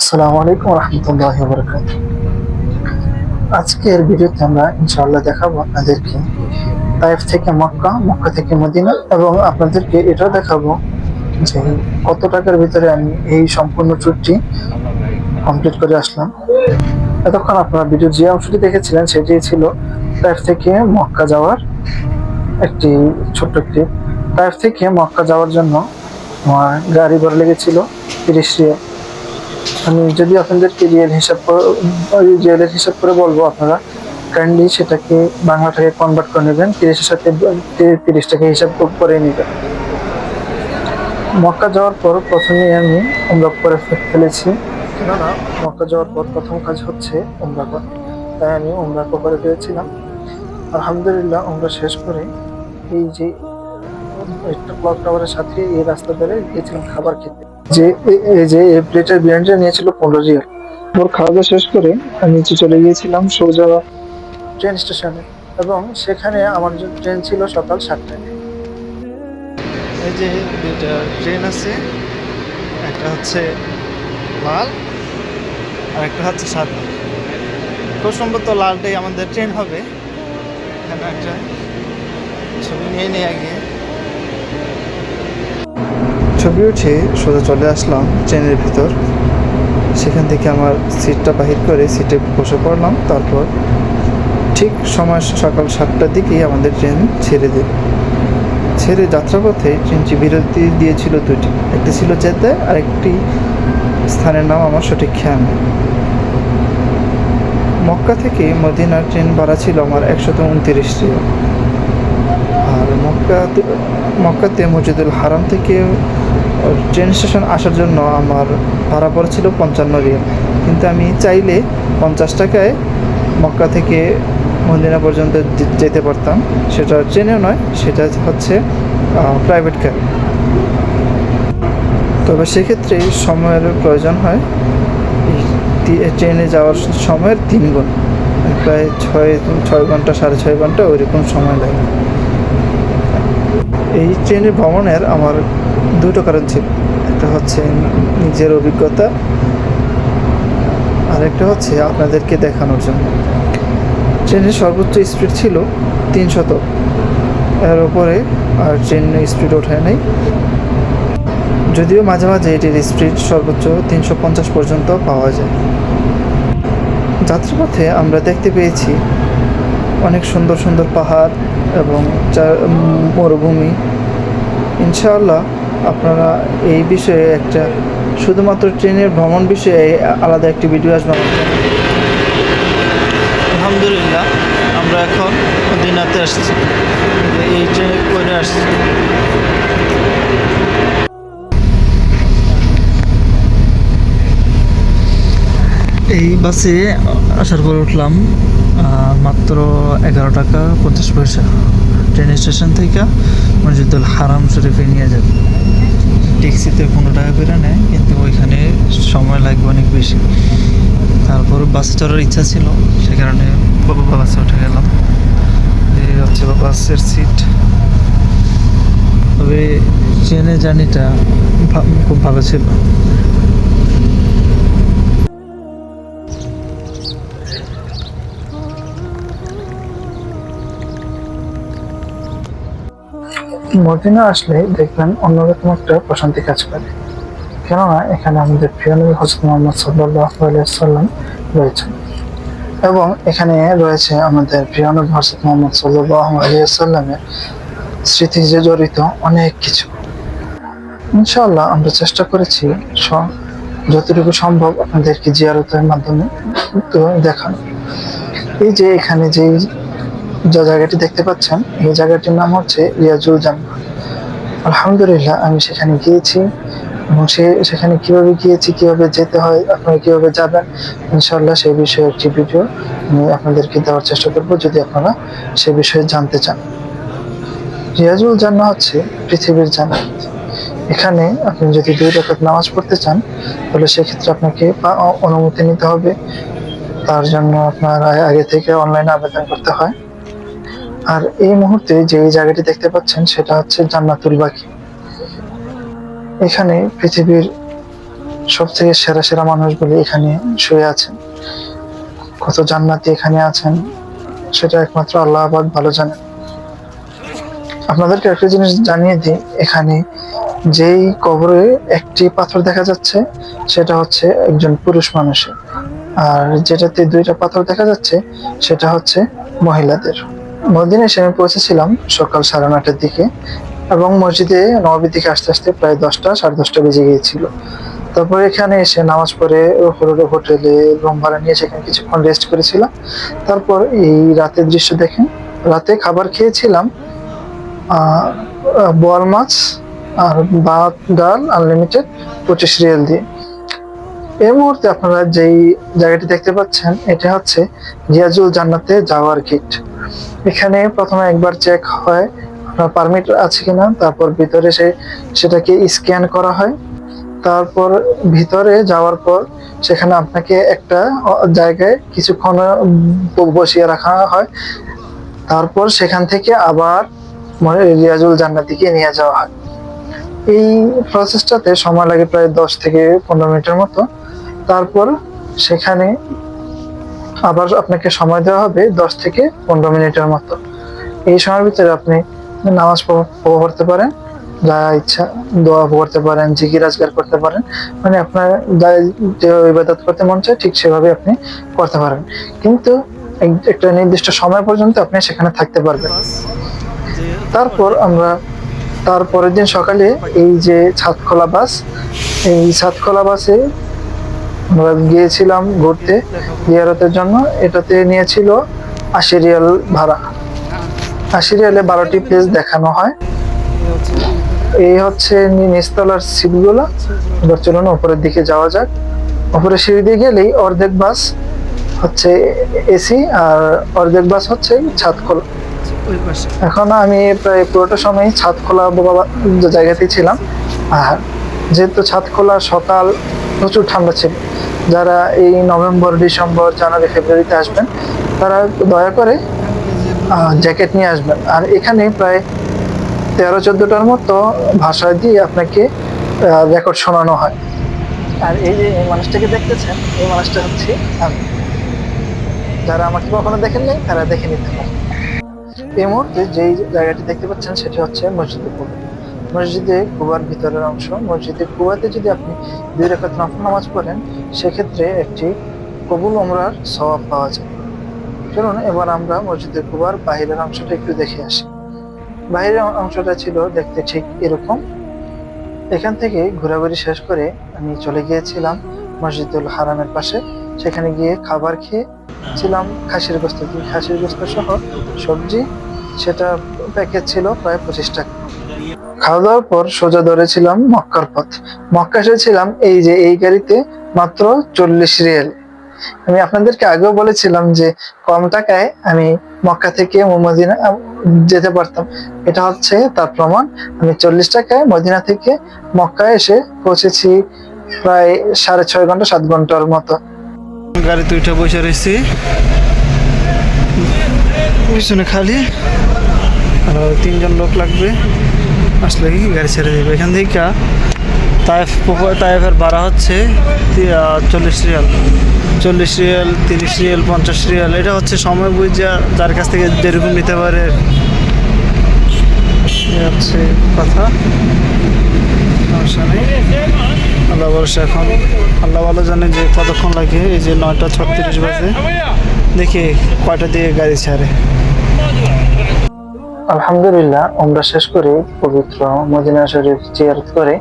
আসসালামু আলাইকুম রহমতুল্লাহ বরকাত আজকের ভিডিওতে আমরা ইনশাআল্লাহ দেখাবো আপনাদেরকে তাইফ থেকে মক্কা মক্কা থেকে মদিনা এবং আপনাদেরকে এটাও দেখাবো যে কত টাকার ভিতরে আমি এই সম্পূর্ণ ট্যুরটি কমপ্লিট করে আসলাম। এতক্ষণ আপনারা ভিডিও যে অংশটি দেখেছিলেন সেটি ছিল তাইফ থেকে মক্কা যাওয়ার একটি ছোট্ট ক্লিপ তাইফ থেকে মক্কা যাওয়ার জন্য আমার গাড়ি ভাড়া লেগেছিল তিরিশ রিয়াল। আমি যদি আপনাদের রিয়েল হিসাব করে- রিয়েলের হিসাব করে বলব আপনারা কাইন্ডলি সেটাকে বাংলা টাকায় কনভার্ট করে নেবেন, তিরিশের সাথে তি- তিরিশ টাকা হিসাব করে নেবেন। মক্কা যাওয়ার পর প্রথমেই আমি উমরা করে ফেলেছি। কেননা মক্কা যাওয়ার পর প্রথম কাজ হচ্ছে উমরা করা। তাই আমি উমরা করে ফেলেছিলাম। আলহামদুলিল্লাহ উমরা শেষ করে এই যে একটা ক্লক টাওয়ারের সাথে এই রাস্তা ধরে গিয়েছিলাম খাবার খেতে। যে যে এই প্লেটের বিরিয়ানিটা নিয়েছিল পনেরো রিয়াল। ওর খাওয়া দাওয়া শেষ করে আমি নিচে চলে গিয়েছিলাম সোজা ট্রেন স্টেশনে এবং সেখানে আমার ট্রেন ছিল সকাল সাতটায়। এই যে দুইটা ট্রেন আছে, একটা হচ্ছে লাল আর একটা হচ্ছে সাদা খুব সম্ভবত লালটাই আমাদের ট্রেন হবে। এখানে একটা ছবি নিয়ে নিয়ে আগে। ছবি উঠে সোজা চলে আসলাম ট্রেনের ভিতর। সেখান থেকে আমার সিটটা বাহির করে সিটে বসে পড়লাম। তারপর ঠিক সময় সকাল সাতটার দিকেই আমাদের ট্রেন ছেড়ে দেয়। ছেড়ে যাত্রাপথে ট্রেনটি বিরতি দিয়েছিল দুটি একটি ছিল জেদ্দা আর একটি স্থানের নাম আমার সঠিক খেয়াল মক্কা থেকে মদিনার ট্রেন ভাড়া ছিল আমার একশত উনত্রিশ আর মক্কা মক্কাতে মসজিদুল হারাম থেকে ট্রেন স্টেশন আসার জন্য আমার ভাড়া পড়েছিল পঞ্চান্ন রিয়াল। কিন্তু আমি চাইলে পঞ্চাশ টাকায় মক্কা থেকে মদিনা পর্যন্ত যেতে পারতাম। সেটা ট্রেনেও নয়, সেটা হচ্ছে প্রাইভেট কার তবে সেক্ষেত্রে সময়ের প্রয়োজন হয়। ট্রেনে যাওয়ার সময়ের তিন গুণ প্রায় ছয় ছয় ঘণ্টা, সাড়ে ছয় ঘণ্টা ওইরকম সময় লাগে। এই ট্রেনের ভ্রমণের আমার দুটো কারণ ছিল। একটা হচ্ছে নিজের অভিজ্ঞতা আর একটা হচ্ছে আপনাদেরকে দেখানোর জন্য। ট্রেনের সর্বোচ্চ স্পিড ছিল তিনশত এর উপরে আর ট্রেন স্পিড ওঠায় নাই। যদিও মাঝে মাঝে এটির স্পিড সর্বোচ্চ তিনশো পঞ্চাশ পর্যন্ত পাওয়া যায়। যাত্রাপথে আমরা দেখতে পেয়েছি অনেক সুন্দর সুন্দর পাহাড় এবং মরুভূমি। ইনশাআল্লাহ আপনারা এই বিষয়ে একটা শুধুমাত্র ট্রেনের ভ্রমণ বিষয়ে আলাদা একটি ভিডিও আসবে। আলহামদুলিল্লাহ আমরা এখন মদিনাতে আসছি। এই ট্রেনে করে আসছি। এই বাসে আসার পর উঠলাম আহ, মাত্র এগারো টাকা পঞ্চাশ পয়সা। ট্রেন স্টেশন থেকে মসজিদুল হারাম শরীফে নিয়ে যাবে। ট্যাক্সিতে কোনো টাকা করে নেয়, কিন্তু ওইখানে সময় লাগবে অনেক বেশি। তারপর বাসে চড়ার ইচ্ছা ছিল, সে কারণে বাবা বাসে উঠে গেলাম। হচ্ছে বাসের সিট তবে ট্রেনের জার্নিটা খুব ভালো ছিল। মদিনা আসলে দেখবেন অন্যরকম একটা প্রশান্তি কাজ করে। কেননা এখানে আমাদের প্রিয় নবী হজরত মোহাম্মদ সাল্লাহ সাল্লাম রয়েছেন। এবং এখানে রয়েছে আমাদের প্রিয় নবী হজরত মোহাম্মদ সাল্লাহ সাল্লামের স্মৃতি যে জড়িত অনেক কিছু। ইনশাআল্লাহ আমরা চেষ্টা করেছি যতটুকু সম্ভব আপনাদেরকে জিয়ারতের মাধ্যমে দেখানো এই যে এখানে যে যে জায়গাটি দেখতে পাচ্ছেন, এই জায়গাটির নাম হচ্ছে রিয়াজুল জান্নাহ আলহামদুলিল্লাহ, আমি সেখানে গিয়েছি এবং সে সেখানে কীভাবে গিয়েছি, কীভাবে যেতে হয়, আপনারা কীভাবে যাবেন ইনশাল্লাহ সেই বিষয়ে একটি ভিডিও আমি আপনাদেরকে দেওয়ার চেষ্টা করব, যদি আপনারা সে বিষয়ে জানতে চান। রিয়াজুল জান্নাহ হচ্ছে পৃথিবীর জান্নাত এখানে আপনি যদি দুই রাকাত নামাজ পড়তে চান, তাহলে সেক্ষেত্রে আপনাকে অনুমতি নিতে হবে। তার জন্য আপনার আগে থেকে অনলাইনে আবেদন করতে হয়। আর এই মুহূর্তে যে জায়গাটি দেখতে পাচ্ছেন সেটা হচ্ছে জান্নাতুল বাকি। এখানে পৃথিবীর সব থেকে সেরা সেরা মানুষগুলি এখানে শুয়ে আছেন। কত জান্নাতি এখানে আছেন, সেটা একমাত্র আল্লাহ আবাদ ভালো জানেন। আপনাদেরকে একটা জিনিস জানিয়ে দিই, এখানে যেই কবরে একটি পাথর দেখা যাচ্ছে, সেটা হচ্ছে একজন পুরুষ মানুষের। আর যেটাতে দুইটা পাথর দেখা যাচ্ছে, সেটা হচ্ছে মহিলাদের। মদিনে এসে আমি পৌঁছেছিলাম সকাল সাড়ে নটার দিকে এবং মসজিদে নবীর দিকে আস্তে আস্তে প্রায় দশটা, সাড়ে দশটা বেজে গিয়েছিল। তারপর এখানে এসে নামাজ পড়ে হোটেলে হোটেলে রুম ভাড়া নিয়ে সেখানে কিছুক্ষণ রেস্ট করেছিলাম। তারপর এই রাতের দৃশ্য দেখেন, রাতে খাবার খেয়েছিলাম বোয়াল মাছ আর ভাত, ডাল আনলিমিটেড পঁচিশ রিয়াল দিয়ে। এই মুহূর্তে আপনারা যেই জায়গাটি দেখতে পাচ্ছেন, এটা হচ্ছে রিয়াজুল জান্নাতে যাওয়ার গেট এখানে প্রথমে একবার চেক হয়, আপনার পারমিট আছে কিনা, তারপর ভিতরে সে, সেটাকে স্ক্যান করা হয়। তারপর ভিতরে যাওয়ার পর সেখানে আপনাকে একটা জায়গায় কিছুক্ষণ বসিয়ে রাখা হয়। তারপর সেখান থেকে আবার রিয়াজুল জান্নাতিকে নিয়ে যাওয়া হয়। এই প্রসেসটাতে সময় লাগে প্রায় দশ থেকে পনেরো মিনিটের মতো। তারপর সেখানে আবার আপনাকে সময় দেওয়া হবে দশ থেকে পনেরো মিনিটের মতো। এই সময়ের ভিতরে আপনি নামাজ পড়তে পারেন, যা ইচ্ছা, দোয়া করতে পারেন, জিকির আজগার করতে পারেন। মানে আপনার যা ইবাদত করতে মন চায়, ঠিক সেভাবে আপনি করতে পারেন। কিন্তু এক- একটা নির্দিষ্ট সময় পর্যন্ত আপনি সেখানে থাকতে পারবেন। তারপর আমরা তার পরের দিন সকালে এই যে ছাদখোলা বাস, এই ছাদখোলা বাসে আমরা গিয়েছিলাম ঘুরতে, জিয়ারতের জন্য। এটাতে নিয়েছিল আশি রিয়াল ভাড়া। আশি রিয়ালে বারোটি প্লেস দেখানো হয়। এই হচ্ছে নিচতলার সিটগুলো। এবার চলুন উপরের দিকে যাওয়া যাক। উপরে সিঁড়ি দিয়ে গেলেই অর্ধেক বাস হচ্ছে এসি আর অর্ধেক বাস হচ্ছে ছাদখোলা এখন আমি প্রায় পুরোটা সময় ছাদ খোলা জায়গাতেই ছিলাম। আর যেহেতু ছাদ খোলা, সকাল প্রচুর ঠান্ডা ছিল। যারা এই নভেম্বর, ডিসেম্বর, জানুয়ারি, ফেব্রুয়ারিতে আসবেন, তারা দয়া করে জ্যাকেট নিয়ে আসবেন। আর এখানে প্রায় তেরো, চোদ্দোটার মতো ভাষা দিয়ে আপনাকে রেকর্ড শোনানো হয়। আর এই যে এই মানুষটাকে দেখতেছেন, এই মানুষটা হচ্ছে আমি। যারা আমাকে কখনো দেখেন নাই তারা দেখে নিতে পারেন। এই মুহূর্তে যেই জায়গাটি দেখতে পাচ্ছেন সেটি হচ্ছে মসজিদে কুবা। মসজিদে কুবার ভিতরের অংশ। মসজিদে কুবাতে যদি আপনি দুই রেখাত নফল নামাজ পড়েন, সেক্ষেত্রে একটি কবুল ওমরার সওয়াব পাওয়া যায়। চলুন, এবার আমরা মসজিদে কুবার বাহিরের অংশটা একটু দেখে আসি। বাহিরের অংশটা ছিল দেখতে ঠিক এরকম। এখান থেকে ঘোরাঘুরি শেষ করে আমি চলে গিয়েছিলাম মসজিদুল হারামের পাশে। সেখানে গিয়ে খাবার খেয়ে ছিলাম খাসির গোস্ত। খাসির গোস্ত সহ সবজি সেটা প্যাকেজ ছিল প্রায় পঁচিশ টাকা। খাওয়া দাওয়ার পর সোজা ধরেছিলাম মক্কার পথ। মক্কা এসেছিলাম এই যে এই গাড়িতে মাত্র চল্লিশ রিয়েল। আমি আপনাদেরকে আগেও বলেছিলাম যে কম টাকায় আমি মক্কা থেকে মদিনা যেতে পারতাম। এটা হচ্ছে তার প্রমাণ। আমি চল্লিশ টাকায় মদিনা থেকে মক্কা এসে পৌঁছেছি প্রায় সাড়ে ছয় ঘণ্টা, সাত ঘণ্টার মতো। গাড়িতে উঠে বসে রয়েছি। পিছনে খালি। তিনজন লোক লাগবে। আসলে কি গাড়ি ছেড়ে দেবে? এখান থেকে তাইফ তাইফের ভাড়া হচ্ছে চল্লিশ রিয়াল। চল্লিশ রিয়াল, তিরিশ রিয়াল, পঞ্চাশ রিয়াল, এটা হচ্ছে সময় বুঝে যার কাছ থেকে যেরকম নিতে পারে। হচ্ছে কথা। সমস্যা নেই। আল্লাহ ভরসা এখন। আল্লাহ ভালো জানে যে কতক্ষণ লাগে, এই যে নয়টা ছত্রিশ বাজে। দেখি কয়টা দিয়ে গাড়ি ছাড়ে। আলহামদুলিল্লাহ আমরা শেষ করে পবিত্র মদিনা শরীফ জিয়ারত করে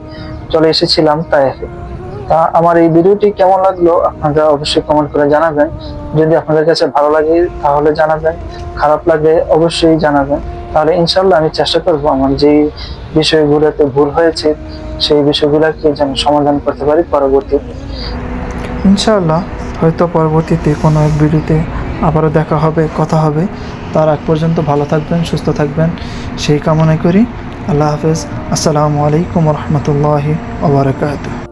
চলে এসেছিলাম তায়েফে। তা আমার এই ভিডিওটি কেমন লাগল আপনারা অবশ্যই কমেন্ট করে জানাবেন। যদি আপনাদের কাছে ভালো লাগে তাহলে জানাবেন, খারাপ লাগে অবশ্যই জানাবেন। তাহলে ইনশাল্লাহ আমি চেষ্টা করব আমার যেই বিষয়গুলোতে ভুল হয়েছে, সেই বিষয়গুলোকে যেন সমাধান করতে পারি পরবর্তীতে। ইনশাআল্লাহ, হয়তো পরবর্তীতে কোনো এক ভিডিওতে আবারও দেখা হবে, কথা হবে। তার আগ পর্যন্ত ভালো থাকবেন, সুস্থ থাকবেন। সেই কামনা করি। আল্লাহ হাফেজ। আসসালামু আলাইকুম রহমতুল্লাহি ওবরাকাতুহ